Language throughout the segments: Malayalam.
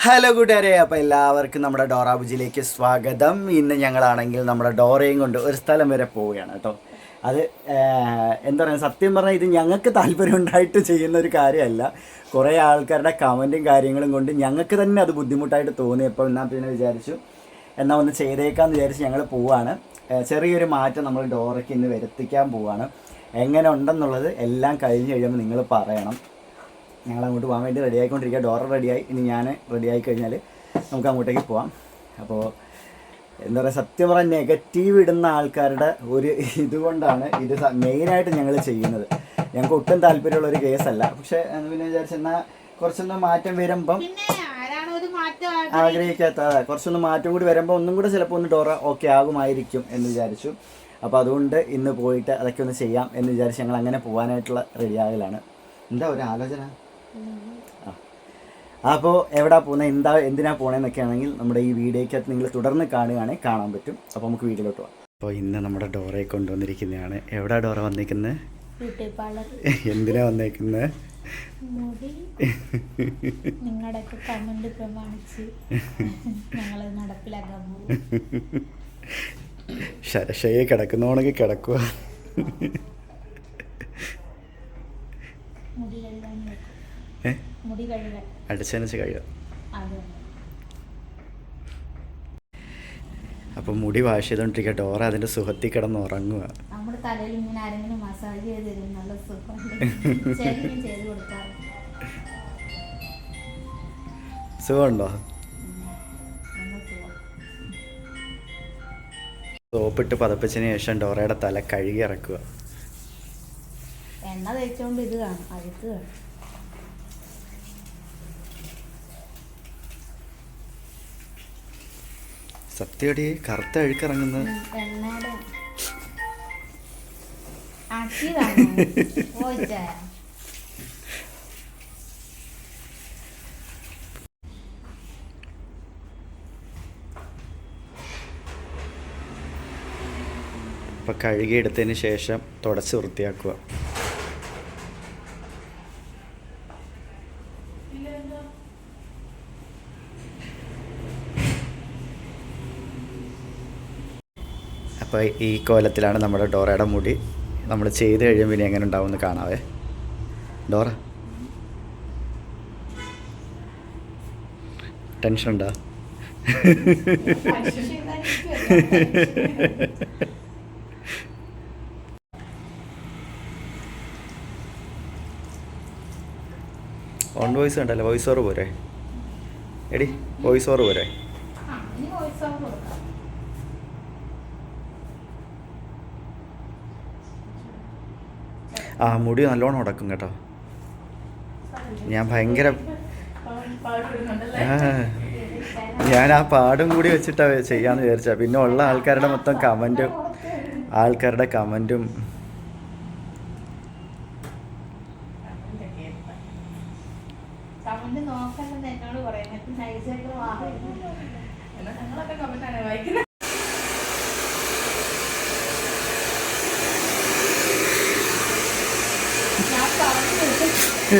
ഹലോ കൂട്ടുകാരെ അപ്പോൾ എല്ലാവർക്കും നമ്മുടെ ഡോറാബുജിയിലേക്ക് സ്വാഗതം. ഇന്ന് ഞങ്ങളാണെങ്കിൽ നമ്മുടെ ഡോറയും കൊണ്ട് ഒരു സ്ഥലം വരെ പോവുകയാണ് കേട്ടോ. അത് എന്താ പറയുക സത്യം പറഞ്ഞാൽ ഇത് ഞങ്ങൾക്ക് താല്പര്യം ഉണ്ടായിട്ട് ചെയ്യുന്ന ഒരു കാര്യമല്ല. കുറേ ആൾക്കാരുടെ കമന്റും കാര്യങ്ങളും കൊണ്ട് ഞങ്ങൾക്ക് തന്നെ അത് ബുദ്ധിമുട്ടായിട്ട് തോന്നി. തോന്നിയപ്പോൾ എന്നാൽ പിന്നെ വിചാരിച്ചു എന്നാൽ ഒന്ന് ചെയ്തേക്കാമെന്ന് വിചാരിച്ച് ഞങ്ങൾ ആഹ്, ചെറിയൊരു മാറ്റം നമ്മൾ ഡോറയ്ക്ക് ഇന്ന് വരുത്തിക്കാൻ പോവാണ്. എങ്ങനെ ഉണ്ടെന്നുള്ളത് എല്ലാം കഴിഞ്ഞ് കഴിയുമ്പോൾ നിങ്ങൾ പറയണം. ഞങ്ങൾ അങ്ങോട്ട് പോകാൻ വേണ്ടി റെഡി ആയിക്കൊണ്ടിരിക്കുക ഡോർ റെഡിയായി ഇനി ഞാൻ റെഡി ആയി കഴിഞ്ഞാൽ നമുക്ക് അങ്ങോട്ടേക്ക് പോവാം. അപ്പോൾ എന്താ പറയുക സത്യം പറഞ്ഞാൽ നെഗറ്റീവ് ഇടുന്ന ആൾക്കാരുടെ ഒരു ഇതുകൊണ്ടാണ് ഇത് മെയിനായിട്ട് ഞങ്ങൾ ചെയ്യുന്നത്. ഞങ്ങൾക്ക് ഒട്ടും താല്പര്യമുള്ള ഒരു കേസല്ല പക്ഷേ എന്ന് പിന്നെ വിചാരിച്ചെന്നാൽ കുറച്ചൊന്ന് മാറ്റം വരുമ്പം ആഗ്രഹിക്കാത്ത കുറച്ചൊന്ന് മാറ്റം കൂടി വരുമ്പോൾ ഒന്നും കൂടെ ചിലപ്പോൾ ഒന്ന് ഡോറ ഓക്കെ ആകുമായിരിക്കും എന്ന് വിചാരിച്ചു. അപ്പോൾ അതുകൊണ്ട് ഇന്ന് പോയിട്ട് അതൊക്കെ ഒന്ന് ചെയ്യാം എന്ന് വിചാരിച്ച് ഞങ്ങൾ അങ്ങനെ പോകാനായിട്ടുള്ള റെഡിയാകലാണ് എന്താ ഒരു ആലോചന? അപ്പോൾ എവിടാ പോകുന്നത് എന്താ എന്തിനാ പോണേന്നൊക്കെ ആണെങ്കിൽ നമ്മുടെ ഈ വീഡിയോയ്ക്കകത്ത് നിങ്ങൾ തുടർന്ന് കാണുകയാണെങ്കിൽ കാണാൻ പറ്റും. അപ്പോൾ നമുക്ക് വീട്ടിലോട്ട് പോകാം അപ്പോൾ ഇന്ന് നമ്മുടെ ഡോറയെ കൊണ്ടുവന്നിരിക്കുന്നതാണ്. എവിടാ ഡോറ വന്നിരിക്കുന്നത് എന്തിനാ വന്നേക്കുന്നത് മുടി. നിങ്ങളുടെയൊക്കെ കമന്റ് പ്രമാണിച്ച് ഞങ്ങൾ നടപ്പിലാക്കാൻ പോകും ശരശയെ കിടക്കുന്നവണെങ്കിൽ കിടക്കുക മുടി കഴുകാൻ വെക്കും. ഏ മുടി കഴുകാൻ അടിച്ചനച്ച് കഴിയുക അപ്പൊ മുടി വാഷ് ചെയ്തുകൊണ്ടിരിക്കുക ഡോറ അതിന്റെ സുഖത്തിൽ കിടന്ന് ഉറങ്ങുക നമ്മുടെ തലയിൽ ഇങ്ങനെ ആരെങ്കിലും മസാജ് ചെയ്ത് തരും നല്ല സുഖമുണ്ട്. ചെയ്ത് കൊടുക്കാറ് സോപ്പിട്ട് പതപ്പിച്ചതിന് ശേഷം ഡോറയുടെ തല കഴുകി ഇറക്കുക. എണ്ണ തേച്ചോണ്ട് ഇത് കാണും. അഴുക്ക് കാണും. സത്യടി കറുത്ത അഴുക്കിറങ്ങുന്നത് അപ്പോൾ കഴുകിയെടുത്തതിന് ശേഷം തുടച്ച് വൃത്തിയാക്കുക. അപ്പോൾ ഈ കോലത്തിലാണ് നമ്മുടെ ഡോറയുടെ മുടി. നമ്മൾ ചെയ്ത് കഴിയുമ്പോൾ ഇനി എങ്ങനെ ഉണ്ടാവും എന്ന് കാണാവേ. ഡോറ. ടെൻഷൻ ഉണ്ടോ? ഓൺ വോയിസ് ഉണ്ടല്ലോ വോയിസ് ഓവർ പോരെ. എടി വോയിസ് ഓവർ പോരെ. ആ, ഇനി ആ മുടി നല്ലോണം ഉടക്കും കേട്ടോ. ഞാൻ ഭയങ്കര ഞാൻ ആ പാടും കൂടി വെച്ചിട്ടാ ചെയ്യാന്ന് വിചാരിച്ച പിന്നെ ഉള്ള ആൾക്കാരുടെ മൊത്തം കമന്റും ആൾക്കാരുടെ കമന്റും എന്നോട് പറയുന്നത്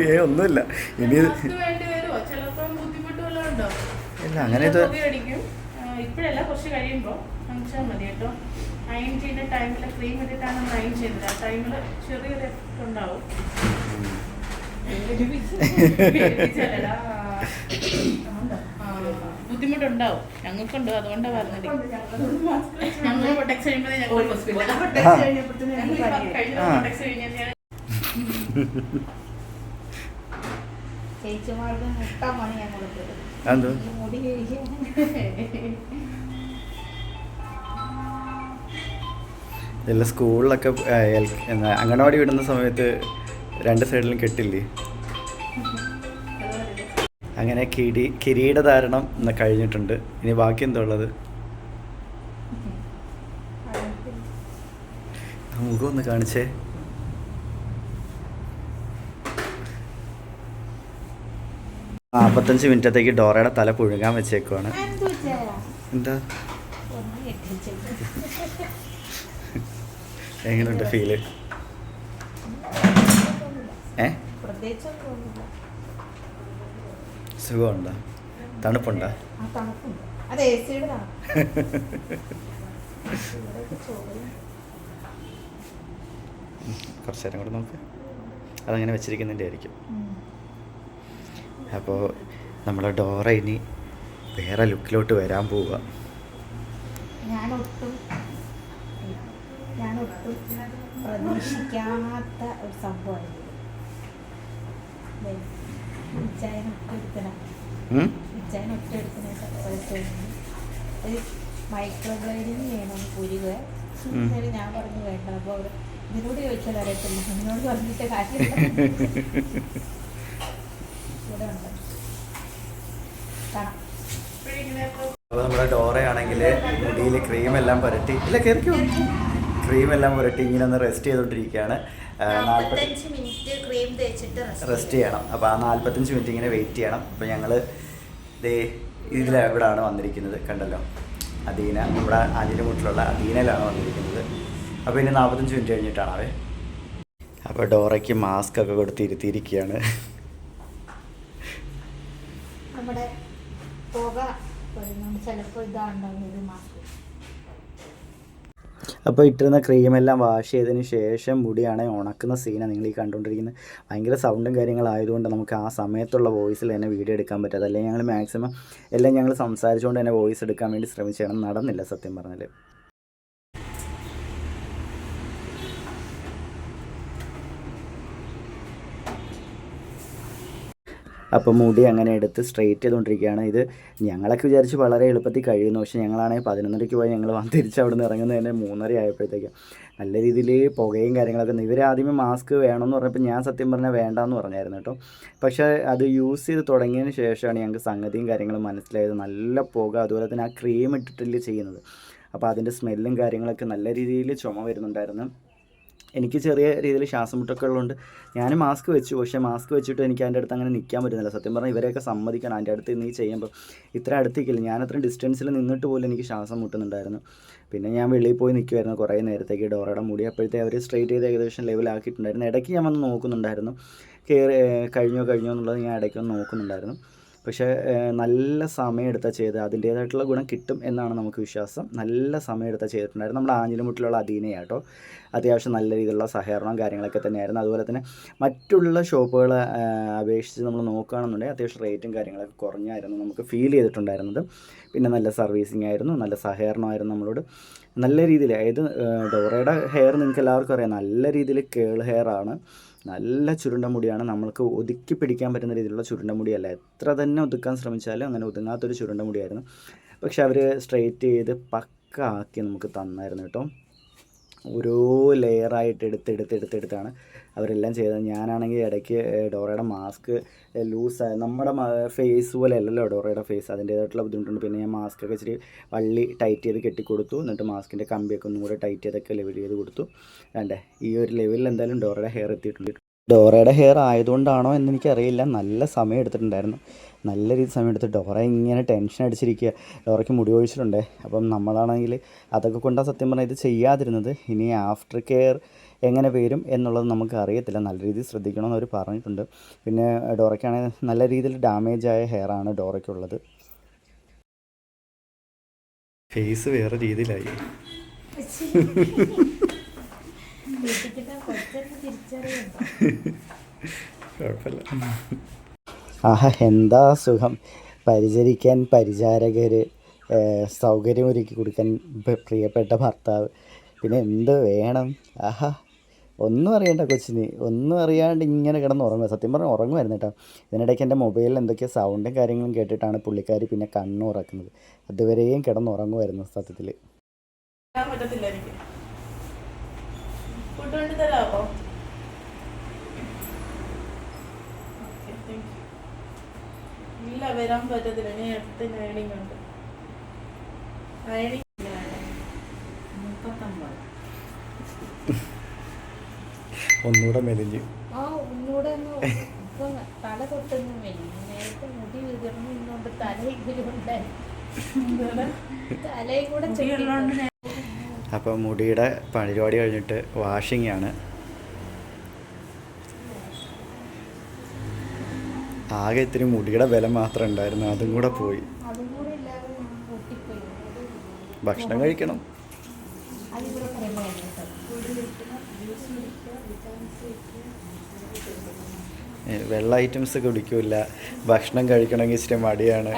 ഏ ഒന്നുമില്ല. ഇനി ഇത് മാസ്ക് വേണ്ടി വരുമോ ചിലപ്പോൾ ബുദ്ധിമുട്ട് വല്ലതും ഉണ്ടോ ഇല്ല അങ്ങനെ ഇത് ഇപ്പോഴല്ല കുറച്ച് കഴിയുമ്പോൾ വാങ്ങിച്ചാൽ മതി കേട്ടോ. അയൺ ചെയ്യുന്ന ടൈമിൽ ക്രീം ഇട്ടിട്ടാണ് നമ്മൾ അയൺ ചെയ്യുന്നത് ആ ടൈമിൽ ചെറിയൊരു എഫക്റ്റ് ഉണ്ടാവും. ബുദ്ധിമുട്ടുണ്ടാവും. ഞങ്ങൾക്കുണ്ട് അതുകൊണ്ടാണ് പറഞ്ഞത്. ഞങ്ങൾ പ്രൊട്ടക്ട് ചെയ്യുമ്പോഴേ ഞങ്ങൾ ഹോസ്പിറ്റലിൽ കഴിഞ്ഞ ആ. പ്രൊട്ടക്ട് കഴിഞ്ഞാൽ ചേച്ചിമാർക്ക് ഇല്ല സ്കൂളിലൊക്കെ അംഗനവാടി വിടുന്ന സമയത്ത് രണ്ട് സൈഡിലും കെട്ടില്ലേ? അങ്ങനെ കിടി കിരീടധാരണം ഇന്ന് കഴിഞ്ഞിട്ടുണ്ട്. ഇനി ബാക്കി എന്താ ഉള്ളത്? മുഖം ഒന്ന് കാണിച്ചേ. നാൽപ്പത്തഞ്ച് മിനിറ്റത്തേക്ക് ഡോറയുടെ തല പുഴുങ്ങാൻ വെച്ചേക്കുവാണ്. എന്താ? എങ്ങനെയുണ്ട് ഫീൽ? ഏ? സുഖമുണ്ടോ? തണുപ്പുണ്ടോ? ഇവിടെയൊക്കെ നേരം കൂടെ നോക്ക്. അതങ്ങനെ വെച്ചിരിക്കുന്നതിന്റെ ആയിരിക്കും. അപ്പോൾ നമ്മളെ ഡോറ ഇനി വേറെ ലുക്കിലോട്ട് വരാൻ പോവുക. പ്രതീക്ഷിക്കാത്ത ഒരു ഒരു മൈക്രോ ബ്ലേഡിങ് ചെയ്യണം പുരുക എന്നിട്ട് ഞാൻ പറഞ്ഞു വേണ്ട. അപ്പോൾ ഇതിനോട് ചോദിച്ചാൽ അറിയത്തില്ല. എന്നോട് പറഞ്ഞിട്ട് കാര്യമില്ല ഇവിടെ ഉണ്ട് കാണാം ഇപ്പോഴിങ്ങനെ അപ്പോൾ നമ്മുടെ ഡോറയാണെങ്കിൽ മുടിയിൽ ക്രീം എല്ലാം പുരട്ടി. ഇല്ല കയറിക്കോ ക്രീം എല്ലാം പുരട്ടി ഇങ്ങനെ ഒന്ന് റെസ്റ്റ് ചെയ്തുകൊണ്ടിരിക്കുകയാണ് റെസ്റ്റ് ചെയ്യണം. അപ്പോൾ ആ നാൽപ്പത്തഞ്ച് മിനിറ്റ് ഇങ്ങനെ വെയിറ്റ് ചെയ്യണം. അപ്പോൾ ഞങ്ങൾ ദേ ഇതിലെവിടാണ് വന്നിരിക്കുന്നത് കണ്ടല്ലോ? അദീന നമ്മുടെ ആഞ്ഞിലിമുട്ടിലുള്ള അദീനയിലാണ് വന്നിരിക്കുന്നത്. അപ്പോൾ ഇനി നാൽപ്പത്തഞ്ച് മിനിറ്റ് കഴിഞ്ഞിട്ടാണ് അവേ അപ്പോൾ ഡോറയ്ക്ക് മാസ്ക് ഒക്കെ കൊടുത്ത് ഇരുത്തിയിരിക്കുകയാണ് നമ്മുടെ ഒരു അപ്പോൾ ഇട്ടിരുന്ന ക്രീമെല്ലാം വാഷ് ചെയ്തതിന് ശേഷം മുടിയാണ് ഉണക്കുന്ന സീനാണ് നിങ്ങൾ ഈ കണ്ടുകൊണ്ടിരിക്കുന്നത്. ഭയങ്കര സൗണ്ടും കാര്യങ്ങളായതുകൊണ്ട് നമുക്ക് ആ സമയത്തുള്ള വോയിസിൽ തന്നെ വീഡിയോ എടുക്കാൻ പറ്റാതെ അല്ലെങ്കിൽ ഞങ്ങൾ മാക്സിമം എല്ലാം ഞങ്ങൾ സംസാരിച്ചുകൊണ്ട് തന്നെ വോയിസ് എടുക്കാൻ വേണ്ടി ശ്രമിച്ചാണ് നടന്നില്ല സത്യം പറഞ്ഞാൽ അപ്പോൾ മുടി അങ്ങനെ എടുത്ത് സ്ട്രെയിറ്റ് ചെയ്തുകൊണ്ടിരിക്കുകയാണ് ഇത് ഞങ്ങളൊക്കെ വിചാരിച്ച് വളരെ എളുപ്പത്തിൽ കഴിയുന്നു. പക്ഷേ ഞങ്ങളാണെങ്കിൽ പതിനൊന്നരയ്ക്ക് പോയി ഞങ്ങൾ വന്ന് തിരിച്ച് അവിടെ നിന്ന് ഇറങ്ങുന്നത് തന്നെ മൂന്നര ആയപ്പോഴത്തേക്കും. നല്ല രീതിയിൽ പുകയും കാര്യങ്ങളൊക്കെ ഇവർ ആദ്യമേ മാസ്ക് വേണമെന്ന് പറഞ്ഞപ്പോൾ ഞാൻ സത്യം പറഞ്ഞാൽ വേണ്ടാന്ന് പറഞ്ഞായിരുന്നു കേട്ടോ. പക്ഷേ അത് യൂസ് ചെയ്ത് തുടങ്ങിയതിന് ശേഷമാണ് ഞങ്ങൾക്ക് സംഗതിയും കാര്യങ്ങളും മനസ്സിലായത്. നല്ല പുക അതുപോലെ തന്നെ ആ ക്രീം ഇട്ടിട്ടില്ല ചെയ്യുന്നത്. അപ്പോൾ അതിന്റെ സ്മെല്ലും കാര്യങ്ങളൊക്കെ നല്ല രീതിയിൽ ചുമ വരുന്നുണ്ടായിരുന്നു. എനിക്ക് ചെറിയ രീതിയിൽ ശ്വാസം മുട്ടൊക്കെ ഉള്ളതുകൊണ്ട് ഞാൻ മാസ്ക് വെച്ചു. പക്ഷേ മാസ്ക് വെച്ചിട്ട് എനിക്ക് അതിന്റെ അടുത്ത് അങ്ങനെ നിൽക്കാൻ പറ്റുന്നില്ല. സത്യം പറഞ്ഞാൽ ഇവരെയൊക്കെ സമ്മതിക്കണം. അതിന്റെ അടുത്ത് നീ ചെയ്യുമ്പോൾ ഇത്ര അടുത്തേക്കില്ല. ഞാൻ അത്രയും ഡിസ്റ്റൻസിൽ നിന്നിട്ട് പോലും എനിക്ക് ശ്വാസം മുട്ടുന്നുണ്ടായിരുന്നു. പിന്നെ ഞാൻ വെളിയിൽ പോയി നിൽക്കുമായിരുന്നു കുറേ നേരത്തേക്ക്. ഡോറയുടെ മുടി അപ്പോഴത്തെ അവർ സ്ട്രെയിറ്റ് ചെയ്ത് ഏകദേശം ലെവലാക്കിയിട്ടുണ്ടായിരുന്നു ഇടയ്ക്ക് ഞാൻ വന്ന് നോക്കുന്നുണ്ടായിരുന്നു. കയറി കഴിഞ്ഞോ കഴിഞ്ഞോ എന്നുള്ളത് ഞാൻ ഇടയ്ക്ക് വന്ന് നോക്കുന്നുണ്ടായിരുന്നു. പക്ഷേ നല്ല സമയമെടുത്താൽ ചെയ്ത് അതിന്റേതായിട്ടുള്ള ഗുണം കിട്ടും എന്നാണ് നമുക്ക് വിശ്വാസം. നല്ല സമയം എടുത്താൽ ചെയ്തിട്ടുണ്ടായിരുന്നു. നമ്മുടെ ആഞ്ഞിലിമുട്ടിലുള്ള അധീനയാട്ടോ അത്യാവശ്യം നല്ല രീതിയിലുള്ള സഹകരണവും കാര്യങ്ങളൊക്കെ തന്നെയായിരുന്നു. അതുപോലെ തന്നെ മറ്റുള്ള ഷോപ്പുകളെ അപേക്ഷിച്ച് നമ്മൾ നോക്കുകയാണെന്നുണ്ടെങ്കിൽ അത്യാവശ്യം റേറ്റും കാര്യങ്ങളൊക്കെ കുറഞ്ഞായിരുന്നു നമുക്ക് ഫീൽ ചെയ്തിട്ടുണ്ടായിരുന്നത്. പിന്നെ നല്ല സർവീസിങ് ആയിരുന്നു നല്ല സഹകരണമായിരുന്നു നമ്മളോട്. നല്ല രീതിയിൽ അതായത് ഡോറയുടെ ഹെയർ നിങ്ങൾക്ക് എല്ലാവർക്കും അറിയാം. നല്ല രീതിയിൽ കേൾ ഹെയർ ആണ്. നല്ല ചുരുണ്ട മുടിയാണ് നമ്മൾക്ക് ഒതുക്കി പിടിക്കാൻ പറ്റുന്ന രീതിയിലുള്ള ചുരുണ്ട മുടിയല്ല എത്ര തന്നെ ഒതുക്കാൻ ശ്രമിച്ചാലും അങ്ങനെ ഒതുങ്ങാത്തൊരു ചുരുണ്ട മുടിയായിരുന്നു പക്ഷെ അവർ സ്ട്രെയിറ്റ് ചെയ്ത് പക്ക ആക്കി നമുക്ക് തന്നായിരുന്നു കേട്ടോ. ഓരോ ലെയറായിട്ട് എടുത്ത് എടുത്ത് എടുത്ത് എടുത്താണ് അവരെല്ലാം ചെയ്തത്. ഞാനാണെങ്കിൽ ഇടയ്ക്ക് ഡോറയുടെ മാസ്ക് ലൂസായി നമ്മുടെ ഫേസ് പോലെ അല്ലല്ലോ ഡോറയുടെ ഫേസ് അതിന്റേതായിട്ടുള്ള ബുദ്ധിമുട്ടുണ്ട്. പിന്നെ ഞാൻ മാസ്ക് ഒക്കെ ഇച്ചിരി വള്ളി ടൈറ്റ് ചെയ്ത് കെട്ടിക്കൊടുത്തു. എന്നിട്ട് മാസ്കിന്റെ കമ്പിയൊക്കെ ഒന്നും കൂടെ ടൈറ്റ് ചെയ്തൊക്കെ ലെവൽ ചെയ്ത് കൊടുത്തു. വേണ്ടേ ഈ ഒരു ലെവലിൽ എന്തായാലും ഡോറയുടെ ഹെയർ എത്തിയിട്ടുണ്ട്. ഡോറയുടെ ഹെയർ ആയതുകൊണ്ടാണോ എന്ന് എനിക്കറിയില്ല നല്ല സമയം എടുത്തിട്ടുണ്ടായിരുന്നു. നല്ല രീതിയിൽ സമയം എടുത്ത് ഡോറ ഇങ്ങനെ ടെൻഷൻ അടിച്ചിരിക്കുക. ഡോറയ്ക്ക് മുടി ഒഴിച്ചിട്ടുണ്ട് അപ്പം നമ്മളാണെങ്കിൽ അതൊക്കെ കൊണ്ടാണ് സത്യം പറഞ്ഞാൽ ഇത് ചെയ്യാതിരുന്നത്. ഇനി ആഫ്റ്റർ കെയർ എങ്ങനെ വരും എന്നുള്ളത് നമുക്ക് അറിയത്തില്ല. നല്ല രീതിയിൽ ശ്രദ്ധിക്കണമെന്ന് അവർ പറഞ്ഞിട്ടുണ്ട്. പിന്നെ ഡോറയ്ക്കാണെങ്കിൽ നല്ല രീതിയിൽ ഡാമേജ് ആയ ഹെയർ ആണ് ഡോറയ്ക്കുള്ളത്. ഫേസ് വേറെ രീതിയിലായി. കുഴപ്പമില്ല. ആഹ എന്താ സുഖം? പരിചരിക്കാൻ പരിചാരകർ സൗകര്യമൊരുക്കി കൊടുക്കാൻ പ്രിയപ്പെട്ട ഭർത്താവ്. പിന്നെ എന്ത് വേണം? ആഹാ ഒന്നും അറിയണ്ട കൊച്ചിന്. ഒന്നും അറിയാണ്ട് ഇങ്ങനെ കിടന്ന് ഉറങ്ങുക സത്യം പറഞ്ഞാൽ ഉറങ്ങുമായിരുന്നു കേട്ടോ. ഇതിനിടയ്ക്ക് എന്റെ മൊബൈലിൽ എന്തൊക്കെയോ സൗണ്ടും കാര്യങ്ങളും കേട്ടിട്ടാണ് പുള്ളിക്കാരി പിന്നെ കണ്ണുറക്കുന്നത്. അതുവരെയും കിടന്നുറങ്ങുമായിരുന്നു സത്യത്തിൽ ഫുഡ് കൊണ്ട് തരാമോ ഇല്ല വരാൻ പറ്റത്തില്ല. ഞാൻ അടുത്ത അയണിങ് ഉണ്ട്. അയണിങ് മുപ്പത്തൊമ്പത്. ഒന്നുകൂടെ മെലിഞ്ഞു. ആ ഒന്നുകൂടെ ഒന്ന് ഇപ്പൊ തല തൊട്ടൊന്നും മെലിഞ്ഞു. നേരത്തെ മുടി വിതിർന്നു ഇന്നുകൊണ്ട് തല ഇങ്ങനെ ഉണ്ടായി തലയും കൂടെ അപ്പോൾ മുടിയുടെ പരിപാടി കഴിഞ്ഞിട്ട് വാഷിംഗ് ആണ് ആകെ ഇത്തിരി മുടിയുടെ ബലം മാത്രം ഉണ്ടായിരുന്നു അതും കൂടെ പോയി. ഭക്ഷണം കഴിക്കണം. വെള്ള ഐറ്റംസ് കുടിക്കൂല. ഭക്ഷണം കഴിക്കണമെങ്കിൽ ഇച്ചിരി മടിയാണ്.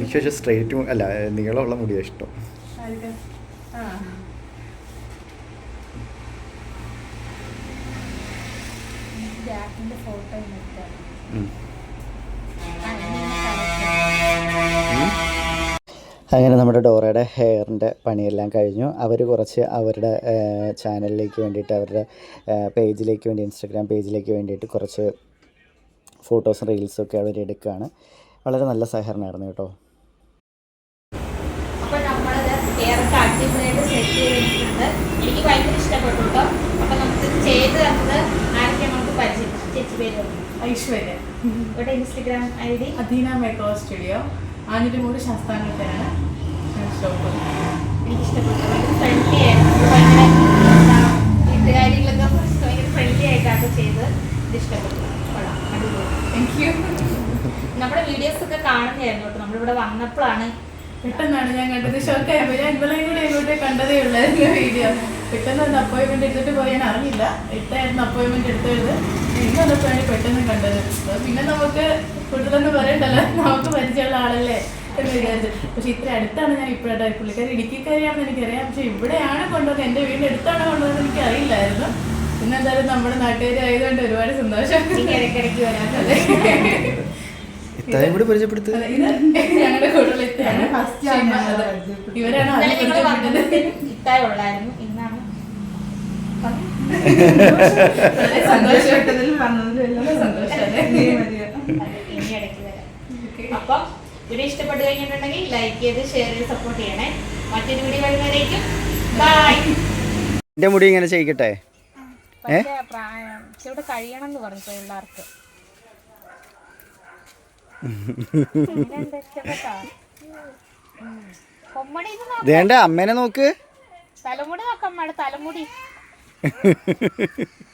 എനിക്ക് പക്ഷേ സ്ട്രെയിറ്റ് അല്ല നീളമുള്ള മുടിയാണ് ഇഷ്ടം. അങ്ങനെ നമ്മുടെ ഡോറയുടെ ഹെയറിന്റെ പണിയെല്ലാം കഴിഞ്ഞു. അവർ കുറച്ച് അവരുടെ ചാനലിലേക്ക് വേണ്ടിയിട്ട് അവരുടെ പേജിലേക്ക് വേണ്ടി ഇൻസ്റ്റഗ്രാം പേജിലേക്ക് വേണ്ടിയിട്ട് കുറച്ച് ഫോട്ടോസും റീൽസും ഒക്കെ അവർ എടുക്കുകയാണ് വളരെ നല്ല സഹകരണമായിരുന്നു കേട്ടോ. സെറ്റ് ചെയ്തിട്ടുണ്ട് എനിക്ക് ഭയങ്കര ഇഷ്ടപ്പെട്ടു കേട്ടോ അപ്പൊ നമുക്ക് ചെയ്ത് തന്നത് ആരൊക്കെ നമുക്ക് പരിചയം ചേച്ചി പേര്? ഐശ്വര്യ. ഇവിടെ ഇൻസ്റ്റഗ്രാം ഐ ഡി അധീന മേക്കോ സ്റ്റുഡിയോ ആഞ്ഞിലിമൂട് ശാസ്താംകോട്ടയാണ് ഷോപ്പ് എനിക്ക് ഇഷ്ടപ്പെട്ടു. ഭയങ്കര ഫ്രണ്ട്ലി ആയിരുന്നു. നമ്മൾ ഭയങ്കര എന്താ, വീട്ടുകാരികളൊക്കെ ഭയങ്കര ഫ്രണ്ട്ലി ആയിട്ടാണ് ചെയ്ത് ഇത് ഇഷ്ടപ്പെട്ടു. കൊള്ളാം. അടിപൊളി. താങ്ക് യു നമ്മുടെ വീഡിയോസ് ഒക്കെ കാണുന്നതായിരുന്നു കേട്ടോ. നമ്മളിവിടെ വന്നപ്പോഴാണ് പെട്ടെന്നാണ് ഞാൻ കണ്ടത്. ഷോക്കായപ്പോൾ ഞാൻ ഇന്നലെയും കൂടെ ഇങ്ങോട്ട് കണ്ടതേ ഉള്ളായിരുന്നു വീഡിയോ പെട്ടെന്ന് ഒന്ന് അപ്പോയിൻമെന്റ് എടുത്തിട്ട് പോയി. ഞാൻ അറിഞ്ഞില്ല. എട്ടായിരുന്നു അപ്പോയിൻമെന്റ് എടുത്തത്. ഇന്ന് വന്നപ്പോഴാണ് പെട്ടെന്ന് കണ്ടത്. പിന്നെ നമുക്ക് കൂടുതലൊന്നും പറയണ്ടല്ലോ. നമുക്ക് പരിചയമുള്ള ആളല്ലേ എന്ന് വിചാരിച്ചു. പക്ഷെ ഇത്ര അടുത്താണ് ഞാൻ ഇപ്പോഴായിട്ട് പുള്ളിക്കാരി ഇടുക്കിക്കാരിയാണെന്ന് എനിക്കറിയാം. പക്ഷെ ഇവിടെയാണ് കൊണ്ടുവന്നത്. എന്റെ വീടിന്റെ അടുത്താണ് കൊണ്ടുവന്നത് എനിക്ക് അറിയില്ലായിരുന്നു. പിന്നെന്തായാലും നമ്മുടെ നാട്ടുകാരായതുകൊണ്ട് ഒരുപാട് സന്തോഷം. ഇടയ്ക്കിടയ്ക്ക് വരാൻ ഇത്രയും കൂടി ഇത് ഞങ്ങളുടെ കൂടുതലെത്തിയാണ് ഇവരാണ് ഇന്നലെ ആദ്യം പരിചയപ്പെട്ടത്. ഇത്തായി ഉള്ളായിരുന്നു. ഇന്നാണ്. വളരെ സന്തോഷപ്പെട്ടതിൽ വന്നതിൽ എല്ലാം സന്തോഷം ഇനി ഇടയ്ക്ക് വരാം. അപ്പം വീഡിയോ ഇഷ്ടപ്പെട്ട് കഴിഞ്ഞിട്ടുണ്ടെങ്കിൽ ലൈക്ക് ചെയ്ത് ഷെയർ ചെയ്ത് സപ്പോർട്ട് ചെയ്യണേ. മറ്റൊരു വീഡിയോ വരുന്നവരേക്കും ബൈ എന്റെ മുടി ഇങ്ങനെ ചെയ്യിക്കട്ടെ? പക്ഷേ പ്രായം ഇവിടെ കഴിയണം എന്ന് പറഞ്ഞു പിള്ളേർക്ക് പിന്നെന്താ ഇഷ്ടപ്പെട്ടോ ഉം. കൊമ്മടി ഇത് നോക്ക്. ദേണ്ട അമ്മേനെ നോക്ക്. തലമുടി നോക്കാം തലമുടി.